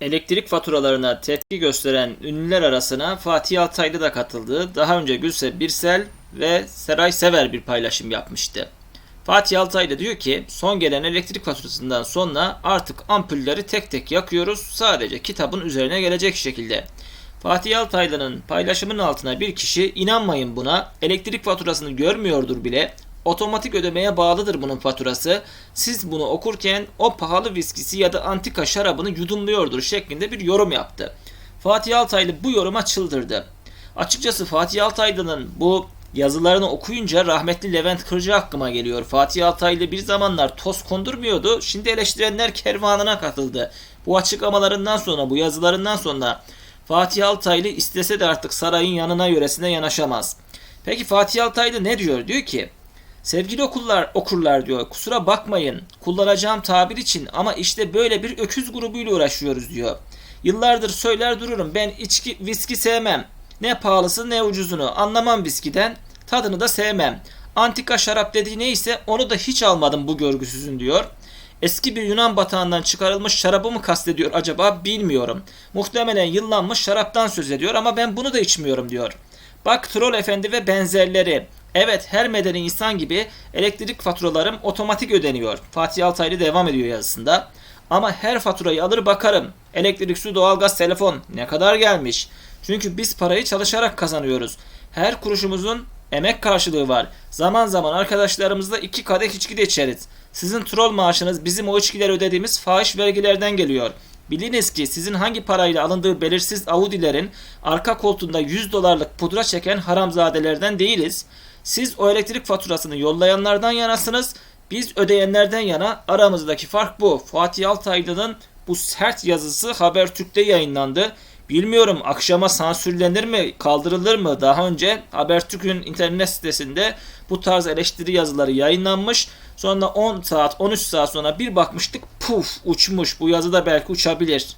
Elektrik faturalarına tepki gösteren ünlüler arasına Fatih Altaylı da katıldı. Daha önce Gülse Birsel ve Seray Sever bir paylaşım yapmıştı. Fatih Altaylı diyor ki son gelen elektrik faturasından sonra artık ampulleri tek tek yakıyoruz sadece kitabın üzerine gelecek şekilde. Fatih Altaylı'nın paylaşımının altına bir kişi inanmayın buna elektrik faturasını görmüyordur bile otomatik ödemeye bağlıdır bunun faturası. Siz bunu okurken o pahalı viskisi ya da antika şarabını yudumluyordur şeklinde bir yorum yaptı. Fatih Altaylı bu yoruma çıldırdı. Açıkçası Fatih Altaylı'nın bu yazılarını okuyunca rahmetli Levent Kırcı aklıma geliyor. Fatih Altaylı bir zamanlar toz kondurmuyordu. Şimdi eleştirenler kervanına katıldı. Bu açıklamalarından sonra, bu yazılarından sonra Fatih Altaylı istese de artık sarayın yanına yöresine yanaşamaz. Peki Fatih Altaylı ne diyor? Diyor ki Sevgili okullar, okurlar diyor. Kusura bakmayın kullanacağım tabir için ama işte böyle bir öküz grubuyla uğraşıyoruz diyor. Yıllardır söyler dururum ben içki viski sevmem. Ne pahalısı ne ucuzunu anlamam viskiden. Tadını da sevmem. Antika şarap dediği neyse onu da hiç almadım bu görgüsüzün diyor. Eski bir Yunan batağından çıkarılmış şarabı mı kastediyor acaba bilmiyorum. Muhtemelen yıllanmış şaraptan söz ediyor ama ben bunu da içmiyorum diyor. Bak Troll Efendi ve benzerleri. Evet her medeni insan gibi elektrik faturalarım otomatik ödeniyor. Fatih Altaylı devam ediyor yazısında. Ama her faturayı alır bakarım. Elektrik, su, doğalgaz, telefon ne kadar gelmiş. Çünkü biz parayı çalışarak kazanıyoruz. Her kuruşumuzun emek karşılığı var. Zaman zaman arkadaşlarımızla iki kadeh içki de içeriz. Sizin troll maaşınız bizim o içkileri ödediğimiz fahiş vergilerden geliyor. Biliniz ki sizin hangi parayla alındığı belirsiz Audi'lerin arka koltuğunda 100 dolarlık pudra çeken haramzadelerden değiliz. Siz o elektrik faturasını yollayanlardan yanasınız. Biz ödeyenlerden yana aramızdaki fark bu. Fatih Altaylı'nın bu sert yazısı Habertürk'te yayınlandı. Bilmiyorum akşama sansürlenir mi, kaldırılır mı? Daha önce Habertürk'ün internet sitesinde bu tarz eleştiri yazıları yayınlanmış. Sonra 10 saat, 13 saat sonra bir bakmıştık puf uçmuş. Bu yazı da belki uçabilir.